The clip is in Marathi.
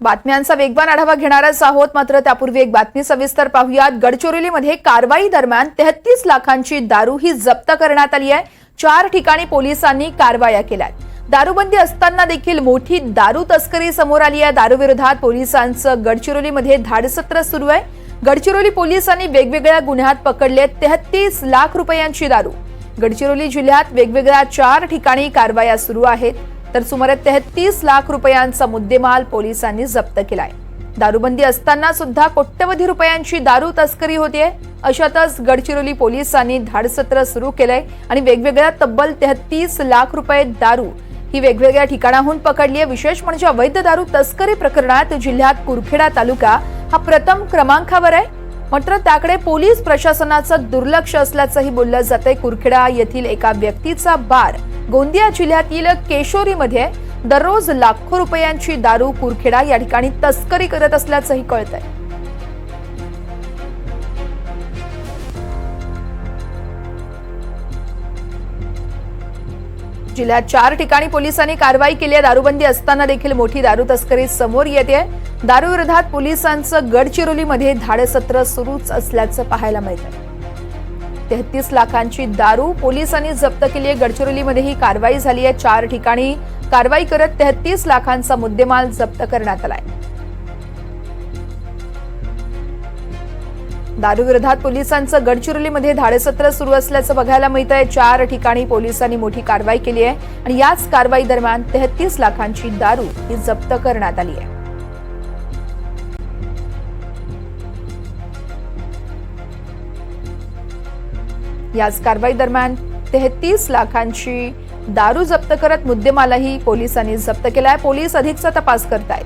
बातम्यांचा वेगवान आढावा घेणारच आहोत. मात्र त्यापूर्वी एक बातमी सविस्तर पाहूयात. गडचिरोलीमध्ये कारवाई दरम्यान तेहतीस लाखांची दारू ही जप्त करण्यात आली आहे. चार ठिकाणी पोलिसांनी कारवाया केल्या दारूबंदी असताना देखील मोठी दारू तस्करी समोर आली आहे. दारूविरोधात पोलिसांचं गडचिरोलीमध्ये धाडसत्र सुरू आहे. गडचिरोली पोलिसांनी वेगवेगळ्या गुन्ह्यात पकडले तेहतीस लाख रुपयांची दारू. गडचिरोली जिल्ह्यात वेगवेगळ्या चार ठिकाणी कारवाया सुरू आहेत. तर सुमारे तेहतीस लाख रुपयांचा मुद्देमाल पोलिसांनी जप्त केलाय. दारूबंदी असताना सुद्धा कोट्यवधी रुपयांची दारू तस्करी होतीये. अशातच गडचिरोली पोलिसांनी धाडसत्र सुरू केलंय आणि वेगवेगळ्या तब्बल तेहतीस लाख रुपये दारू ही वेगवेगळ्या ठिकाणाहून पकडली आहे विशेष म्हणजे अवैध दारू तस्करी प्रकरणात जिल्ह्यात कुरखेडा तालुका हा प्रथम क्रमांकावर आहे. मात्र त्याकडे पोलीस प्रशासनाचं दुर्लक्ष असल्याचंही बोललं जातंय. कुरखेडा येथील एका व्यक्तीचा बार गोंदिया जिल्ह्यातील केशोरीमध्ये दररोज लाखो रुपयांची दारू कुरखेडा या ठिकाणी तस्करी करत असल्याचंही कळतंय. जिल्ह्यात चार ठिकाणी पोलिसांनी कारवाई केली आहे. दारूबंदी असताना देखील मोठी दारू तस्करी समोर येते. दारूविरोधात पोलिसांचं गडचिरोलीमध्ये धाडसत्र सुरूच असल्याचं पाहायला मिळतंय. तेहतीस लाखांची दारू पोलिसांनी जप्त केली आहे. गडचिरोलीमध्ये ही कारवाई झाली आहे. चार ठिकाणी कारवाई करत तेहतीस लाखांचा मुद्देमाल जप्त करण्यात आलाय. दारूविरोधात पोलिसांचं गडचिरोलीमध्ये धाडसत्र सुरू असल्याचं बघायला मिळत आहे. चार ठिकाणी पोलिसांनी मोठी कारवाई केली आहे आणि याच कारवाई दरम्यान तेहतीस लाखांची दारू ही जप्त करण्यात आली आहे. याच कारवाई दरम्यान तेहतीस लाखांची दारू जप्त करत मुद्देमालाही पोलिसांनी जप्त केलाय. पोलीस अधिकचा तपास करतायत.